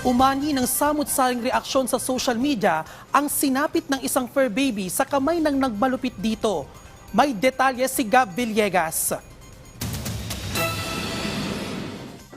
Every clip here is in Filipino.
Umani ng samot-saring reaksyon sa social media ang sinapit ng isang fur baby sa kamay ng nagmalupit dito. May detalye si Gab Villegas.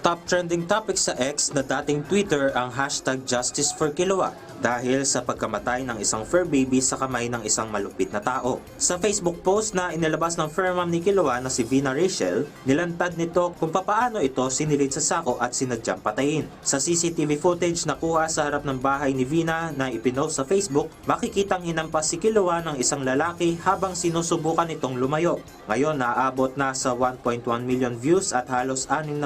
Top trending topic sa X na dating Twitter ang hashtag Justice for Kilowa dahil sa pagkamatay ng isang fur baby sa kamay ng isang malupit na tao. Sa Facebook post na inilabas ng fur mom ni Kilowa na si Vina Rachel, nilantad nito kung papaano ito sinilid sa sako at sinadyang patayin. Sa CCTV footage na kuha sa harap ng bahay ni Vina na ipinost sa Facebook, makikitang hinampas si Kilowa ng isang lalaki habang sinusubukan itong lumayo. Ngayon naaabot na sa 1.1 million views at halos 60,000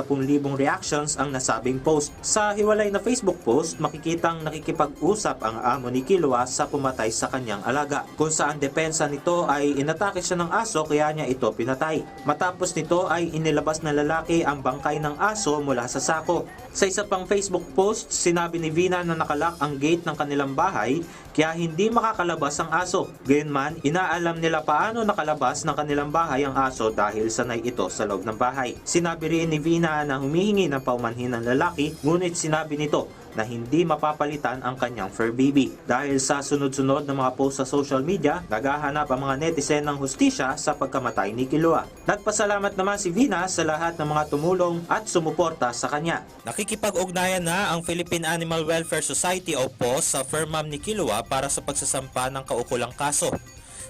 reactions ang nasabing post. Sa hiwalay na Facebook post, makikitang nakikipag-usap ang amo ni Kilwa sa pumatay sa kanyang alaga. Kung saan depensa nito ay inatake siya ng aso kaya niya ito pinatay. Matapos nito ay inilabas na lalaki ang bangkay ng aso mula sa sako. Sa isa pang Facebook post, sinabi ni Vina na nakalak ang gate ng kanilang bahay kaya hindi makakalabas ang aso. Gayunman, inaalam nila paano nakalabas ng kanilang bahay ang aso dahil sanay ito sa loob ng bahay. Sinabi rin ni Vina na humihingi ng paumanhin ng lalaki ngunit sinabi nito na hindi mapapalitan ang kanyang fur baby. Dahil sa sunod-sunod na mga post sa social media, naghahanap ang mga netizen ng hustisya sa pagkamatay ni Kilua. Nagpasalamat naman si Vina sa lahat ng mga tumulong at sumuporta sa kanya. Nakikipag-ugnayan na ang Philippine Animal Welfare Society o POS sa fur mom ni Kilua para sa pagsasampa ng kaukulang kaso.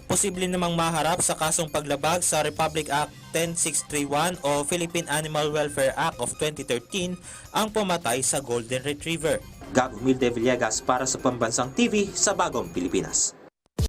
Posible namang maharap sa kasong paglabag sa Republic Act 10631 o Philippine Animal Welfare Act of 2013 ang pumatay sa Golden Retriever. Gab Humilde Villegas para sa Pambansang TV sa Bagong Pilipinas.